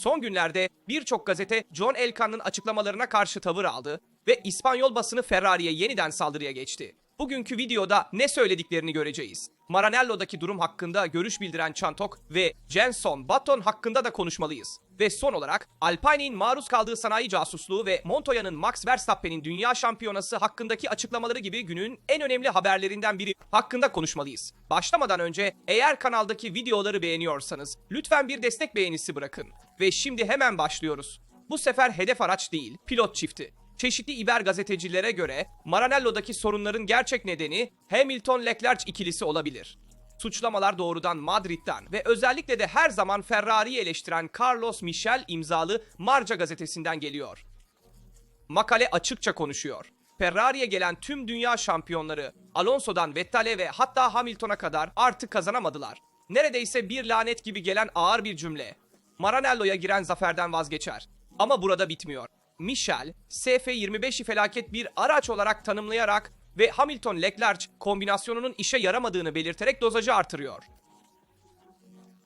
Son günlerde birçok gazete John Elkan'ın açıklamalarına karşı tavır aldı ve İspanyol basını Ferrari'ye yeniden saldırıya geçti. Bugünkü videoda ne söylediklerini göreceğiz. Maranello'daki durum hakkında görüş bildiren Chantok ve Jenson Button hakkında da konuşmalıyız. Ve son olarak Alpine'in maruz kaldığı sanayi casusluğu ve Montoya'nın Max Verstappen'in dünya şampiyonası hakkındaki açıklamaları gibi günün en önemli haberlerinden biri hakkında konuşmalıyız. Başlamadan önce eğer kanaldaki videoları beğeniyorsanız lütfen bir destek beğenisi bırakın. Ve şimdi hemen başlıyoruz. Bu sefer hedef araç değil, pilot çifti. Çeşitli İber gazetecilere göre Maranello'daki sorunların gerçek nedeni Hamilton-Leclerc ikilisi olabilir. Suçlamalar doğrudan Madrid'den ve özellikle de her zaman Ferrari'yi eleştiren Carlos Michel imzalı Marca gazetesinden geliyor. Makale açıkça konuşuyor. Ferrari'ye gelen tüm dünya şampiyonları Alonso'dan Vettel'e ve hatta Hamilton'a kadar artık kazanamadılar. Neredeyse bir lanet gibi gelen ağır bir cümle. Maranello'ya giren zaferden vazgeçer. Ama burada bitmiyor. Michel, SF-25'i felaket bir araç olarak tanımlayarak ve Hamilton-Leclerc kombinasyonunun işe yaramadığını belirterek dozajı artırıyor.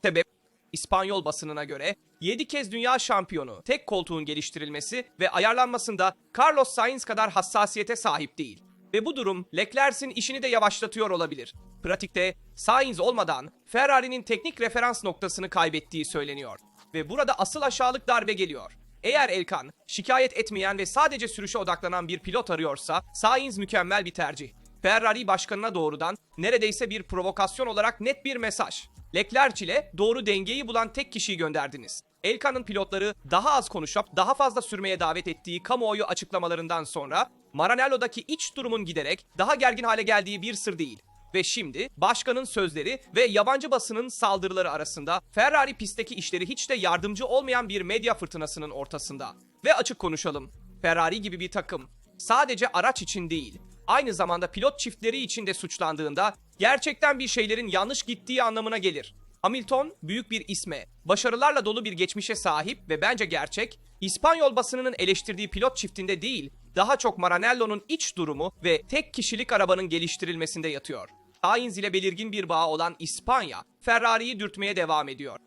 Sebep İspanyol basınına göre 7 kez dünya şampiyonu tek koltuğun geliştirilmesi ve ayarlanmasında Carlos Sainz kadar hassasiyete sahip değil. Ve bu durum Leclerc'in işini de yavaşlatıyor olabilir. Pratikte Sainz olmadan Ferrari'nin teknik referans noktasını kaybettiği söyleniyor. Ve burada asıl aşağılık darbe geliyor. Eğer Elkan şikayet etmeyen ve sadece sürüşe odaklanan bir pilot arıyorsa Sainz mükemmel bir tercih. Ferrari başkanına doğrudan neredeyse bir provokasyon olarak net bir mesaj. Leclerc ile doğru dengeyi bulan tek kişiyi gönderdiniz. Elkan'ın pilotları daha az konuşup daha fazla sürmeye davet ettiği kamuoyu açıklamalarından sonra Maranello'daki iç durumun giderek daha gergin hale geldiği bir sır değil. Ve şimdi başkanın sözleri ve yabancı basının saldırıları arasında Ferrari pistteki işleri hiç de yardımcı olmayan bir medya fırtınasının ortasında. Ve açık konuşalım. Ferrari gibi bir takım sadece araç için değil, aynı zamanda pilot çiftleri için de suçlandığında gerçekten bir şeylerin yanlış gittiği anlamına gelir. Hamilton büyük bir isme, başarılarla dolu bir geçmişe sahip ve bence gerçek, İspanyol basınının eleştirdiği pilot çiftinde değil, daha çok Maranello'nun iç durumu ve tek kişilik arabanın geliştirilmesinde yatıyor. Sainz ile belirgin bir bağ olan İspanya, Ferrari'yi dürtmeye devam ediyor.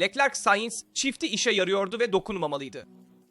Leclerc Sainz çifti işe yarıyordu ve dokunmamalıydı.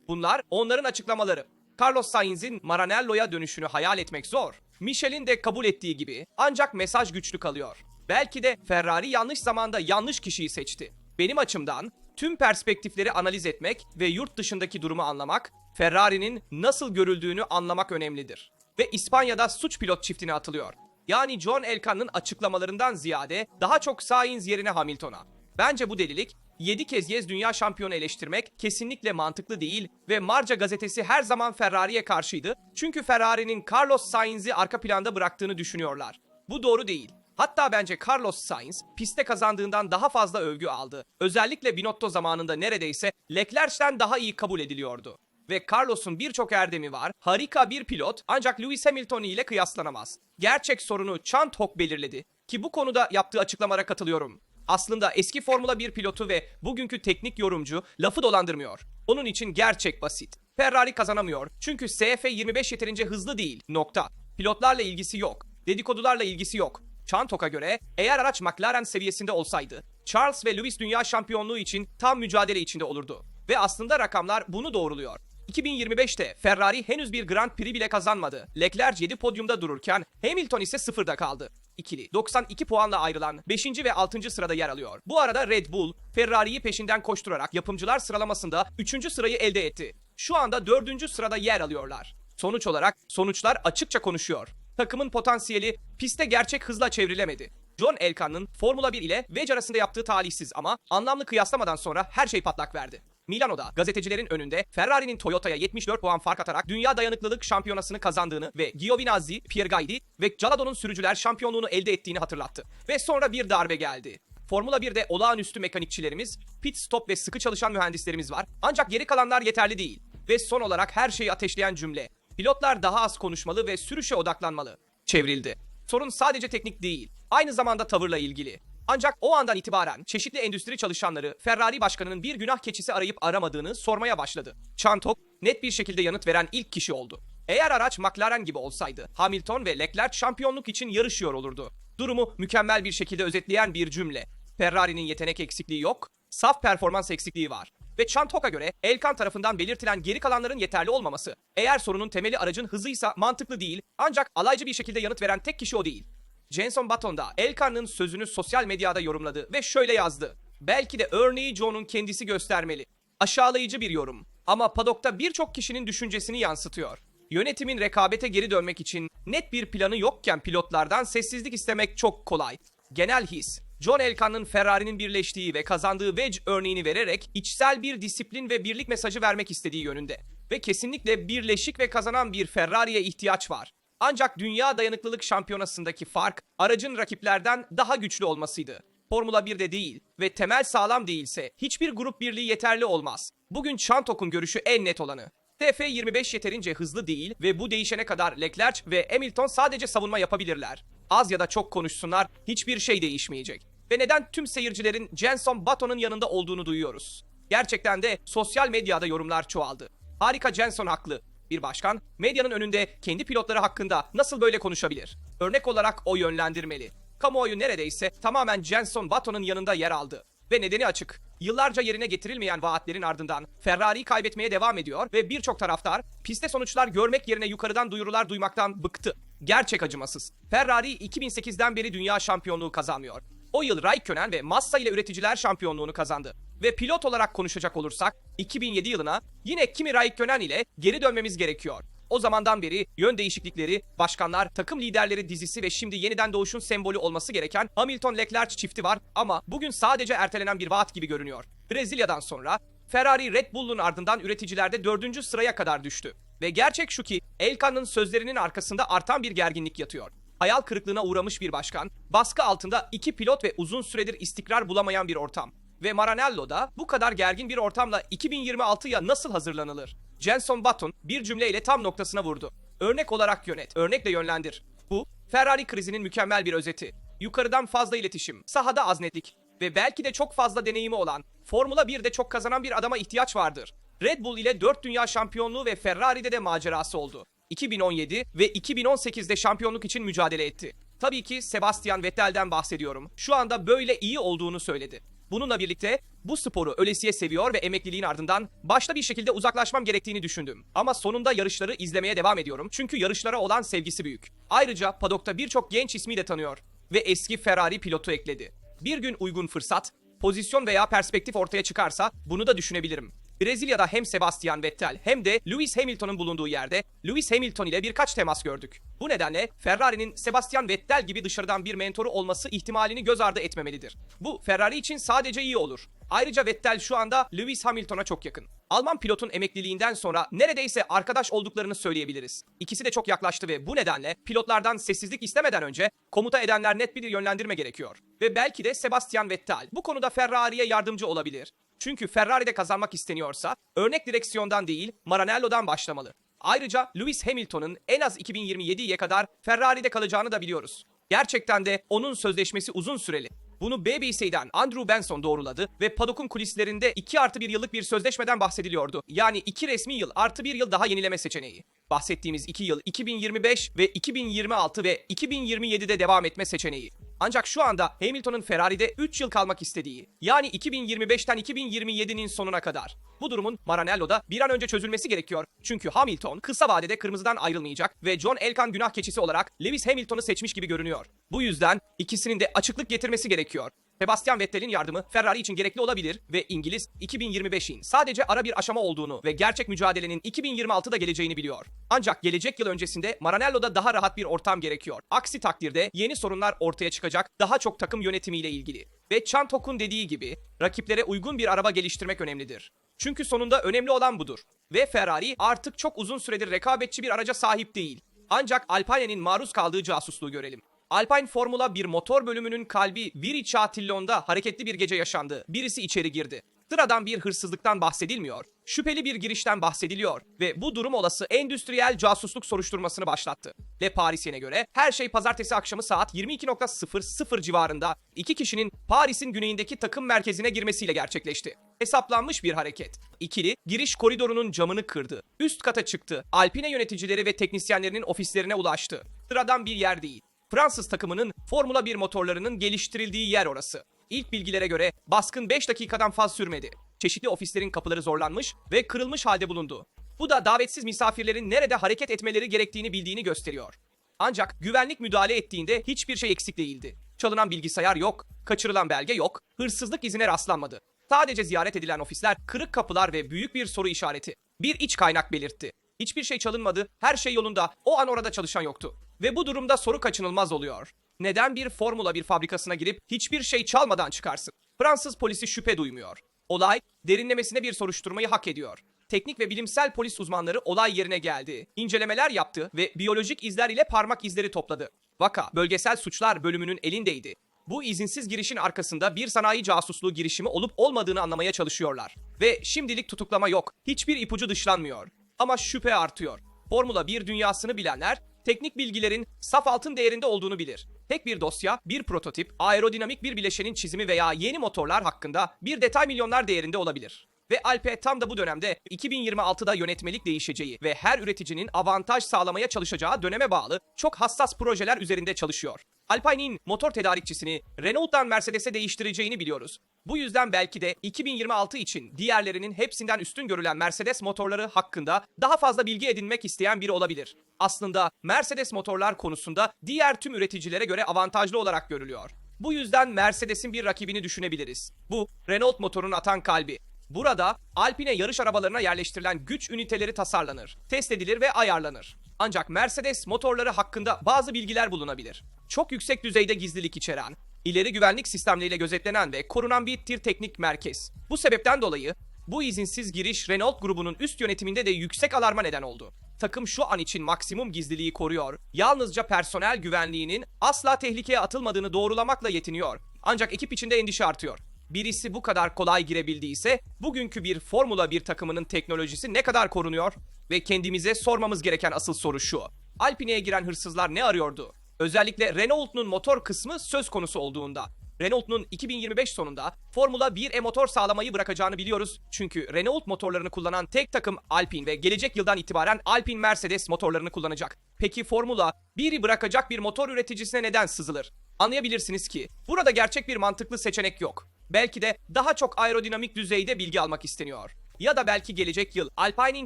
Bunlar onların açıklamaları. Carlos Sainz'in Maranello'ya dönüşünü hayal etmek zor. Michel'in de kabul ettiği gibi ancak mesaj güçlü kalıyor. Belki de Ferrari yanlış zamanda yanlış kişiyi seçti. Benim açımdan tüm perspektifleri analiz etmek ve yurt dışındaki durumu anlamak, Ferrari'nin nasıl görüldüğünü anlamak önemlidir. Ve İspanya'da suç pilot çiftine atılıyor. Yani John Elkan'ın açıklamalarından ziyade daha çok Sainz yerine Hamilton'a. Bence bu delilik 7 kez Yez dünya şampiyonu eleştirmek kesinlikle mantıklı değil ve Marca gazetesi her zaman Ferrari'ye karşıydı. Çünkü Ferrari'nin Carlos Sainz'i arka planda bıraktığını düşünüyorlar. Bu doğru değil. Hatta bence Carlos Sainz pistte kazandığından daha fazla övgü aldı. Özellikle Binotto zamanında neredeyse Leclerc'ten daha iyi kabul ediliyordu. Ve Carlos'un birçok erdemi var. Harika bir pilot ancak Lewis Hamilton ile kıyaslanamaz. Gerçek sorunu Chantok belirledi. Ki bu konuda yaptığı açıklamalara katılıyorum. Aslında eski Formula 1 pilotu ve bugünkü teknik yorumcu lafı dolandırmıyor. Onun için gerçek basit. Ferrari kazanamıyor çünkü SF25 yeterince hızlı değil. Nokta. Pilotlarla ilgisi yok. Dedikodularla ilgisi yok. Çantok'a göre eğer araç McLaren seviyesinde olsaydı Charles ve Lewis dünya şampiyonluğu için tam mücadele içinde olurdu. Ve aslında rakamlar bunu doğruluyor. 2025'te Ferrari henüz bir Grand Prix bile kazanmadı. Leclerc 7 podyumda dururken Hamilton ise sıfırda kaldı. İkili 92 puanla ayrılan 5. ve 6. sırada yer alıyor. Bu arada Red Bull Ferrari'yi peşinden koşturarak yapımcılar sıralamasında 3. sırayı elde etti. Şu anda 4. sırada yer alıyorlar. Sonuç olarak sonuçlar açıkça konuşuyor. Takımın potansiyeli piste gerçek hızla çevrilemedi. John Elkan'ın Formula 1 ile Vec arasında yaptığı talihsiz ama anlamlı kıyaslamadan sonra her şey patlak verdi. Milano'da gazetecilerin önünde Ferrari'nin Toyota'ya 74 puan fark atarak dünya dayanıklılık şampiyonasını kazandığını ve Giovinazzi, Gasly ve Calado'nun sürücüler şampiyonluğunu elde ettiğini hatırlattı. Ve sonra bir darbe geldi. Formula 1'de olağanüstü mekanikçilerimiz, pit stop ve sıkı çalışan mühendislerimiz var. Ancak geri kalanlar yeterli değil. Ve son olarak her şeyi ateşleyen cümle. Pilotlar daha az konuşmalı ve sürüşe odaklanmalı. Çevrildi. Sorun sadece teknik değil, aynı zamanda tavırla ilgili. Ancak o andan itibaren çeşitli endüstri çalışanları Ferrari başkanının bir günah keçisi arayıp aramadığını sormaya başladı. Chantok net bir şekilde yanıt veren ilk kişi oldu. Eğer araç McLaren gibi olsaydı Hamilton ve Leclerc şampiyonluk için yarışıyor olurdu. Durumu mükemmel bir şekilde özetleyen bir cümle. Ferrari'nin yetenek eksikliği yok, saf performans eksikliği var. Ve Çantok'a göre Elkan tarafından belirtilen geri kalanların yeterli olmaması. Eğer sorunun temeli aracın hızıysa mantıklı değil ancak alaycı bir şekilde yanıt veren tek kişi o değil. Jenson Button da Elkan'ın sözünü sosyal medyada yorumladı ve şöyle yazdı. Belki de örneği John'un kendisi göstermeli. Aşağılayıcı bir yorum. Ama padokta birçok kişinin düşüncesini yansıtıyor. Yönetimin rekabete geri dönmek için net bir planı yokken pilotlardan sessizlik istemek çok kolay. Genel his, John Elkan'ın Ferrari'nin birleştiği ve kazandığı wedge örneğini vererek içsel bir disiplin ve birlik mesajı vermek istediği yönünde. Ve kesinlikle birleşik ve kazanan bir Ferrari'ye ihtiyaç var. Ancak Dünya Dayanıklılık Şampiyonası'ndaki fark aracın rakiplerden daha güçlü olmasıydı. Formula 1'de değil ve temel sağlam değilse hiçbir grup birliği yeterli olmaz. Bugün Çantok'un görüşü en net olanı. TF25 yeterince hızlı değil ve bu değişene kadar Leclerc ve Hamilton sadece savunma yapabilirler. Az ya da çok konuşsunlar hiçbir şey değişmeyecek. Ve neden tüm seyircilerin Jenson Button'un yanında olduğunu duyuyoruz? Gerçekten de sosyal medyada yorumlar çoğaldı. Harika Jenson haklı. Bir başkan medyanın önünde kendi pilotları hakkında nasıl böyle konuşabilir? Örnek olarak o yönlendirmeli. Kamuoyu neredeyse tamamen Jenson Button'un yanında yer aldı. Ve nedeni açık. Yıllarca yerine getirilmeyen vaatlerin ardından Ferrari'yi kaybetmeye devam ediyor ve birçok taraftar piste sonuçlar görmek yerine yukarıdan duyurular duymaktan bıktı. Gerçek acımasız. Ferrari 2008'den beri dünya şampiyonluğu kazanmıyor. O yıl Raikkonen ve Massa ile üreticiler şampiyonluğunu kazandı. Ve pilot olarak konuşacak olursak 2007 yılına yine Kimi Raikkonen ile geri dönmemiz gerekiyor. O zamandan beri yön değişiklikleri, başkanlar, takım liderleri dizisi ve şimdi yeniden doğuşun sembolü olması gereken Hamilton-Leclerc çifti var ama bugün sadece ertelenen bir vaat gibi görünüyor. Brezilya'dan sonra Ferrari Red Bull'un ardından üreticilerde dördüncü sıraya kadar düştü. Ve gerçek şu ki Elkan'ın sözlerinin arkasında artan bir gerginlik yatıyor. Hayal kırıklığına uğramış bir başkan, baskı altında iki pilot ve uzun süredir istikrar bulamayan bir ortam. Ve Maranello da bu kadar gergin bir ortamla 2026'ya nasıl hazırlanılır? Jenson Button bir cümleyle tam noktasına vurdu. Örnek olarak yönet, örnekle yönlendir. Bu, Ferrari krizinin mükemmel bir özeti. Yukarıdan fazla iletişim, sahada aznetlik ve belki de çok fazla deneyimi olan, Formula 1'de çok kazanan bir adama ihtiyaç vardır. Red Bull ile 4 dünya şampiyonluğu ve Ferrari'de de macerası oldu. 2017 ve 2018'de şampiyonluk için mücadele etti. Tabii ki Sebastian Vettel'den bahsediyorum. Şu anda böyle iyi olduğunu söyledi. Bununla birlikte bu sporu ölesiye seviyor ve emekliliğin ardından başta bir şekilde uzaklaşmam gerektiğini düşündüm. Ama sonunda yarışları izlemeye devam ediyorum çünkü yarışlara olan sevgisi büyük. Ayrıca padokta birçok genç ismi de tanıyor ve eski Ferrari pilotu ekledi. Bir gün uygun fırsat, pozisyon veya perspektif ortaya çıkarsa bunu da düşünebilirim. Brezilya'da hem Sebastian Vettel hem de Lewis Hamilton'un bulunduğu yerde Lewis Hamilton ile birkaç temas gördük. Bu nedenle Ferrari'nin Sebastian Vettel gibi dışarıdan bir mentoru olması ihtimalini göz ardı etmemelidir. Bu Ferrari için sadece iyi olur. Ayrıca Vettel şu anda Lewis Hamilton'a çok yakın. Alman pilotun emekliliğinden sonra neredeyse arkadaş olduklarını söyleyebiliriz. İkisi de çok yaklaştı ve bu nedenle pilotlardan sessizlik istemeden önce komuta edenler net bir yönlendirme gerekiyor. Ve belki de Sebastian Vettel bu konuda Ferrari'ye yardımcı olabilir. Çünkü Ferrari'de kazanmak isteniyorsa örnek direksiyondan değil Maranello'dan başlamalı. Ayrıca Lewis Hamilton'ın en az 2027'ye kadar Ferrari'de kalacağını da biliyoruz. Gerçekten de onun sözleşmesi uzun süreli. Bunu BBC'den Andrew Benson doğruladı ve Paddock'un kulislerinde 2 artı 1 yıllık bir sözleşmeden bahsediliyordu. Yani 2 resmi yıl artı 1 yıl daha yenileme seçeneği. Bahsettiğimiz 2 yıl 2025 ve 2026 ve 2027'de devam etme seçeneği. Ancak şu anda Hamilton'ın Ferrari'de 3 yıl kalmak istediği. Yani 2025'ten 2027'nin sonuna kadar. Bu durumun Maranello'da bir an önce çözülmesi gerekiyor. Çünkü Hamilton kısa vadede kırmızıdan ayrılmayacak ve John Elkan günah keçisi olarak Lewis Hamilton'ı seçmiş gibi görünüyor. Bu yüzden ikisinin de açıklık getirmesi gerekiyor. Sebastian Vettel'in yardımı Ferrari için gerekli olabilir ve İngiliz 2025'in sadece ara bir aşama olduğunu ve gerçek mücadelenin 2026'da geleceğini biliyor. Ancak gelecek yıl öncesinde Maranello'da daha rahat bir ortam gerekiyor. Aksi takdirde yeni sorunlar ortaya çıkacak daha çok takım yönetimiyle ilgili. Ve Çantok'un dediği gibi rakiplere uygun bir araba geliştirmek önemlidir. Çünkü sonunda önemli olan budur. Ve Ferrari artık çok uzun süredir rekabetçi bir araca sahip değil. Ancak Alpine'nin maruz kaldığı casusluğu görelim. Alpine Formula 1 motor bölümünün kalbi Viri Çatillon'da hareketli bir gece yaşandı. Birisi içeri girdi. Sıradan bir hırsızlıktan bahsedilmiyor. Şüpheli bir girişten bahsediliyor ve bu durum olası endüstriyel casusluk soruşturmasını başlattı. Le Parisyen'e göre her şey pazartesi akşamı saat 22.00 civarında iki kişinin Paris'in güneyindeki takım merkezine girmesiyle gerçekleşti. Hesaplanmış bir hareket. İkili giriş koridorunun camını kırdı. Üst kata çıktı. Alpine yöneticileri ve teknisyenlerinin ofislerine ulaştı. Sıradan bir yer değil. Fransız takımının Formula 1 motorlarının geliştirildiği yer orası. İlk bilgilere göre baskın 5 dakikadan fazla sürmedi. çeşitli ofislerin kapıları zorlanmış ve kırılmış halde bulundu. Bu da davetsiz misafirlerin nerede hareket etmeleri gerektiğini bildiğini gösteriyor. Ancak güvenlik müdahale ettiğinde hiçbir şey eksik değildi. Çalınan bilgisayar yok, kaçırılan belge yok, hırsızlık izine rastlanmadı. Sadece ziyaret edilen ofisler, kırık kapılar ve büyük bir soru işareti. Bir iç kaynak belirtti. Hiçbir şey çalınmadı, her şey yolunda, o an orada çalışan yoktu. Ve bu durumda soru kaçınılmaz oluyor. Neden bir Formula 1 fabrikasına girip hiçbir şey çalmadan çıkarsın? Fransız polisi şüphe duymuyor. Olay derinlemesine bir soruşturmayı hak ediyor. Teknik ve bilimsel polis uzmanları olay yerine geldi. İncelemeler yaptı ve biyolojik izler ile parmak izleri topladı. Vaka, bölgesel suçlar bölümünün elindeydi. Bu izinsiz girişin arkasında bir sanayi casusluğu girişimi olup olmadığını anlamaya çalışıyorlar. Ve şimdilik tutuklama yok. Hiçbir ipucu dışlanmıyor. Ama şüphe artıyor. Formula 1 dünyasını bilenler teknik bilgilerin saf altın değerinde olduğunu bilir. Tek bir dosya, bir prototip, aerodinamik bir bileşenin çizimi veya yeni motorlar hakkında bir detay milyonlar değerinde olabilir. Ve Alpe tam da bu dönemde 2026'da yönetmelik değişeceği ve her üreticinin avantaj sağlamaya çalışacağı döneme bağlı çok hassas projeler üzerinde çalışıyor. Alpine'in motor tedarikçisini Renault'tan Mercedes'e değiştireceğini biliyoruz. Bu yüzden belki de 2026 için diğerlerinin hepsinden üstün görülen Mercedes motorları hakkında daha fazla bilgi edinmek isteyen biri olabilir. Aslında Mercedes motorlar konusunda diğer tüm üreticilere göre avantajlı olarak görülüyor. Bu yüzden Mercedes'in bir rakibini düşünebiliriz. Bu Renault motorun atan kalbi. Burada Alpine yarış arabalarına yerleştirilen güç üniteleri tasarlanır, test edilir ve ayarlanır. Ancak Mercedes motorları hakkında bazı bilgiler bulunabilir. Çok yüksek düzeyde gizlilik içeren, ileri güvenlik sistemleriyle gözetlenen ve korunan bir tir teknik merkez. Bu sebepten dolayı bu izinsiz giriş Renault grubunun üst yönetiminde de yüksek alarma neden oldu. Takım şu an için maksimum gizliliği koruyor. Yalnızca personel güvenliğinin asla tehlikeye atılmadığını doğrulamakla yetiniyor. Ancak ekip içinde endişe artıyor birisi bu kadar kolay girebildiyse bugünkü bir Formula 1 takımının teknolojisi ne kadar korunuyor? Ve kendimize sormamız gereken asıl soru şu. Alpine'ye giren hırsızlar ne arıyordu? Özellikle Renault'un motor kısmı söz konusu olduğunda. Renault'un 2025 sonunda Formula 1 e-motor sağlamayı bırakacağını biliyoruz. Çünkü Renault motorlarını kullanan tek takım Alpine ve gelecek yıldan itibaren Alpine Mercedes motorlarını kullanacak. Peki Formula 1'i bırakacak bir motor üreticisine neden sızılır? Anlayabilirsiniz ki burada gerçek bir mantıklı seçenek yok. Belki de daha çok aerodinamik düzeyde bilgi almak isteniyor. Ya da belki gelecek yıl Alpine'in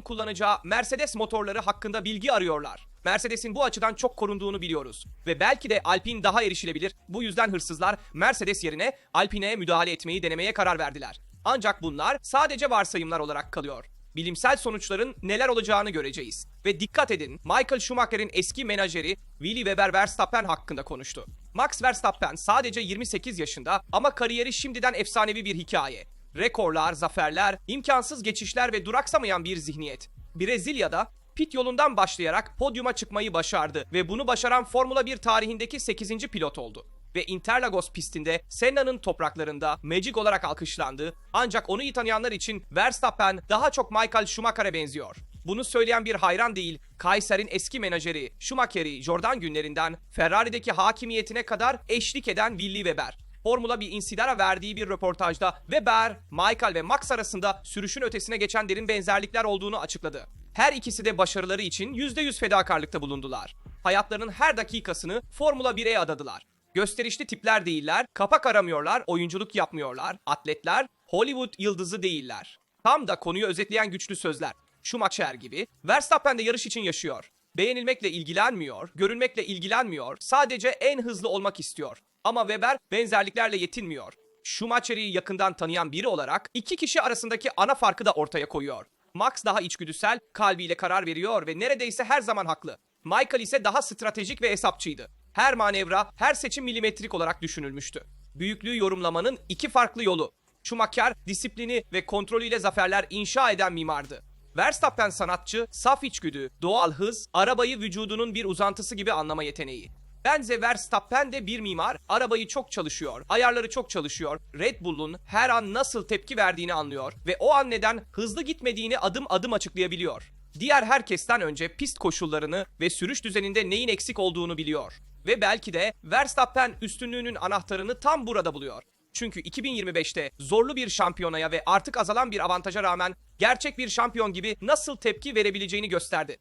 kullanacağı Mercedes motorları hakkında bilgi arıyorlar. Mercedes'in bu açıdan çok korunduğunu biliyoruz. Ve belki de Alpine daha erişilebilir. Bu yüzden hırsızlar Mercedes yerine Alpine'ye müdahale etmeyi denemeye karar verdiler. Ancak bunlar sadece varsayımlar olarak kalıyor. Bilimsel sonuçların neler olacağını göreceğiz. Ve dikkat edin, Michael Schumacher'in eski menajeri Willy Weber Verstappen hakkında konuştu. Max Verstappen sadece 28 yaşında ama kariyeri şimdiden efsanevi bir hikaye. Rekorlar, zaferler, imkansız geçişler ve duraksamayan bir zihniyet. Brezilya'da pit yolundan başlayarak podyuma çıkmayı başardı ve bunu başaran Formula 1 tarihindeki 8. pilot oldu. Ve Interlagos pistinde Senna'nın topraklarında Magic olarak alkışlandı ancak onu iyi tanıyanlar için Verstappen daha çok Michael Schumacher'e benziyor. Bunu söyleyen bir hayran değil, Kaiser'in eski menajeri Schumacher'i Jordan günlerinden Ferrari'deki hakimiyetine kadar eşlik eden Willy Weber. Formula bir insidara verdiği bir röportajda Weber, Michael ve Max arasında sürüşün ötesine geçen derin benzerlikler olduğunu açıkladı. Her ikisi de başarıları için %100 fedakarlıkta bulundular. Hayatlarının her dakikasını Formula 1'e adadılar. Gösterişli tipler değiller, kapak aramıyorlar, oyunculuk yapmıyorlar, atletler, Hollywood yıldızı değiller. Tam da konuyu özetleyen güçlü sözler. Schumacher gibi Verstappen de yarış için yaşıyor. Beğenilmekle ilgilenmiyor, görünmekle ilgilenmiyor, sadece en hızlı olmak istiyor. Ama Weber benzerliklerle yetinmiyor. Schumacher'i yakından tanıyan biri olarak iki kişi arasındaki ana farkı da ortaya koyuyor. Max daha içgüdüsel, kalbiyle karar veriyor ve neredeyse her zaman haklı. Michael ise daha stratejik ve hesapçıydı. Her manevra, her seçim milimetrik olarak düşünülmüştü. Büyüklüğü yorumlamanın iki farklı yolu. Schumacher disiplini ve kontrolüyle zaferler inşa eden mimardı. Verstappen sanatçı, saf içgüdü, doğal hız, arabayı vücudunun bir uzantısı gibi anlama yeteneği. Bence Verstappen de bir mimar, arabayı çok çalışıyor, ayarları çok çalışıyor, Red Bull'un her an nasıl tepki verdiğini anlıyor ve o an neden hızlı gitmediğini adım adım açıklayabiliyor. Diğer herkesten önce pist koşullarını ve sürüş düzeninde neyin eksik olduğunu biliyor. Ve belki de Verstappen üstünlüğünün anahtarını tam burada buluyor. Çünkü 2025'te zorlu bir şampiyonaya ve artık azalan bir avantaja rağmen gerçek bir şampiyon gibi nasıl tepki verebileceğini gösterdi.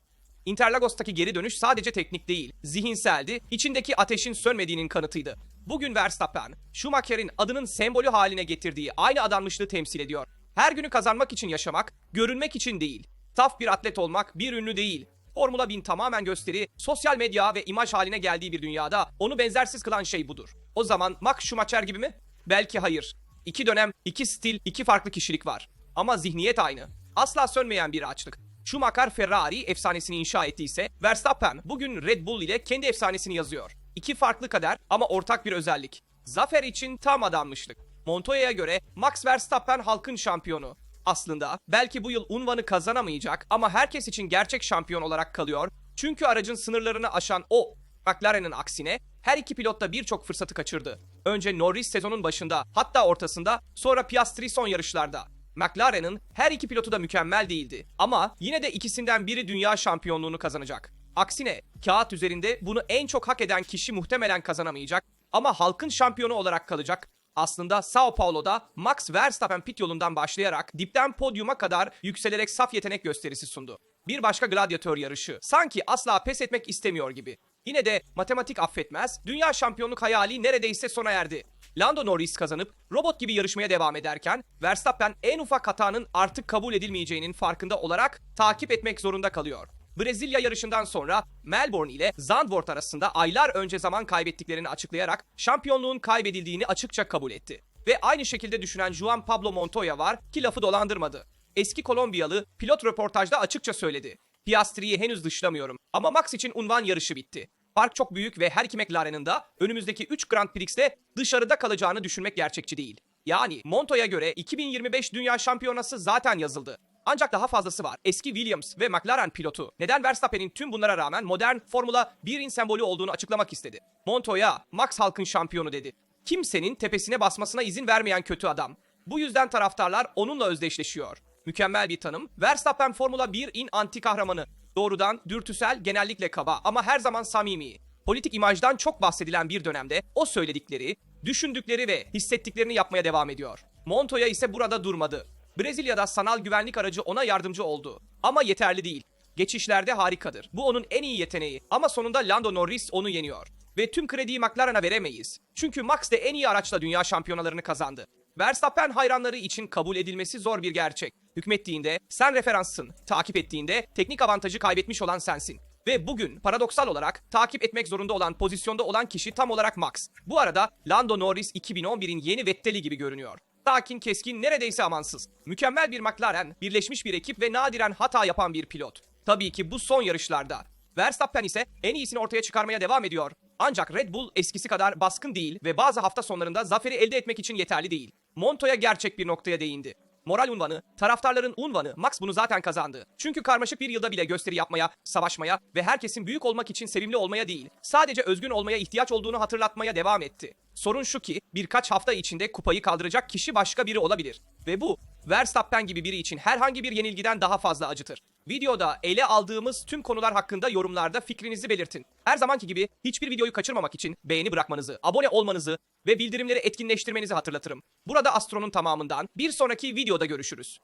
Interlagos'taki geri dönüş sadece teknik değil, zihinseldi, içindeki ateşin sönmediğinin kanıtıydı. Bugün Verstappen, Schumacher'in adının sembolü haline getirdiği aynı adanmışlığı temsil ediyor. Her günü kazanmak için yaşamak, görünmek için değil. Saf bir atlet olmak, bir ünlü değil. Formula 1000 tamamen gösteri, sosyal medya ve imaj haline geldiği bir dünyada onu benzersiz kılan şey budur. O zaman Max Schumacher gibi mi? Belki hayır. İki dönem, iki stil, iki farklı kişilik var. Ama zihniyet aynı. Asla sönmeyen bir açlık. Schumacher Ferrari efsanesini inşa ettiyse Verstappen bugün Red Bull ile kendi efsanesini yazıyor. İki farklı kader ama ortak bir özellik. Zafer için tam adanmışlık. Montoya'ya göre Max Verstappen halkın şampiyonu. Aslında belki bu yıl unvanı kazanamayacak ama herkes için gerçek şampiyon olarak kalıyor. Çünkü aracın sınırlarını aşan o McLaren'ın aksine her iki pilot da birçok fırsatı kaçırdı. Önce Norris sezonun başında hatta ortasında sonra Piastri son yarışlarda. McLaren'ın her iki pilotu da mükemmel değildi. Ama yine de ikisinden biri dünya şampiyonluğunu kazanacak. Aksine kağıt üzerinde bunu en çok hak eden kişi muhtemelen kazanamayacak ama halkın şampiyonu olarak kalacak. Aslında Sao Paulo'da Max Verstappen pit yolundan başlayarak dipten podyuma kadar yükselerek saf yetenek gösterisi sundu. Bir başka gladyatör yarışı. Sanki asla pes etmek istemiyor gibi. Yine de matematik affetmez, dünya şampiyonluk hayali neredeyse sona erdi. Lando Norris kazanıp robot gibi yarışmaya devam ederken Verstappen en ufak hatanın artık kabul edilmeyeceğinin farkında olarak takip etmek zorunda kalıyor. Brezilya yarışından sonra Melbourne ile Zandvoort arasında aylar önce zaman kaybettiklerini açıklayarak şampiyonluğun kaybedildiğini açıkça kabul etti. Ve aynı şekilde düşünen Juan Pablo Montoya var ki lafı dolandırmadı. Eski Kolombiyalı pilot röportajda açıkça söyledi. Piastri'yi henüz dışlamıyorum ama Max için unvan yarışı bitti. Fark çok büyük ve her iki McLaren'ın da önümüzdeki 3 Grand Prix'te dışarıda kalacağını düşünmek gerçekçi değil. Yani Montoya göre 2025 Dünya Şampiyonası zaten yazıldı. Ancak daha fazlası var. Eski Williams ve McLaren pilotu neden Verstappen'in tüm bunlara rağmen modern Formula 1'in sembolü olduğunu açıklamak istedi. Montoya, Max halkın şampiyonu dedi. Kimsenin tepesine basmasına izin vermeyen kötü adam. Bu yüzden taraftarlar onunla özdeşleşiyor. Mükemmel bir tanım. Verstappen Formula 1'in anti kahramanı. Doğrudan, dürtüsel, genellikle kaba ama her zaman samimi. Politik imajdan çok bahsedilen bir dönemde o söyledikleri, düşündükleri ve hissettiklerini yapmaya devam ediyor. Montoya ise burada durmadı. Brezilya'da sanal güvenlik aracı ona yardımcı oldu. Ama yeterli değil. Geçişlerde harikadır. Bu onun en iyi yeteneği. Ama sonunda Lando Norris onu yeniyor. Ve tüm krediyi McLaren'a veremeyiz. Çünkü Max de en iyi araçla dünya şampiyonalarını kazandı. Verstappen hayranları için kabul edilmesi zor bir gerçek. Hükmettiğinde sen referanssın, takip ettiğinde teknik avantajı kaybetmiş olan sensin. Ve bugün paradoksal olarak takip etmek zorunda olan pozisyonda olan kişi tam olarak Max. Bu arada Lando Norris 2011'in yeni Vettel'i gibi görünüyor. Sakin, keskin, neredeyse amansız. Mükemmel bir McLaren, birleşmiş bir ekip ve nadiren hata yapan bir pilot. Tabii ki bu son yarışlarda. Verstappen ise en iyisini ortaya çıkarmaya devam ediyor. Ancak Red Bull eskisi kadar baskın değil ve bazı hafta sonlarında zaferi elde etmek için yeterli değil. Montoya gerçek bir noktaya değindi. Moral unvanı, taraftarların unvanı, Max bunu zaten kazandı. Çünkü karmaşık bir yılda bile gösteri yapmaya, savaşmaya ve herkesin büyük olmak için sevimli olmaya değil, sadece özgün olmaya ihtiyaç olduğunu hatırlatmaya devam etti. Sorun şu ki birkaç hafta içinde kupayı kaldıracak kişi başka biri olabilir. Ve bu Verstappen gibi biri için herhangi bir yenilgiden daha fazla acıtır. Videoda ele aldığımız tüm konular hakkında yorumlarda fikrinizi belirtin. Her zamanki gibi hiçbir videoyu kaçırmamak için beğeni bırakmanızı, abone olmanızı ve bildirimleri etkinleştirmenizi hatırlatırım. Burada Astro'nun tamamından bir sonraki videoda görüşürüz.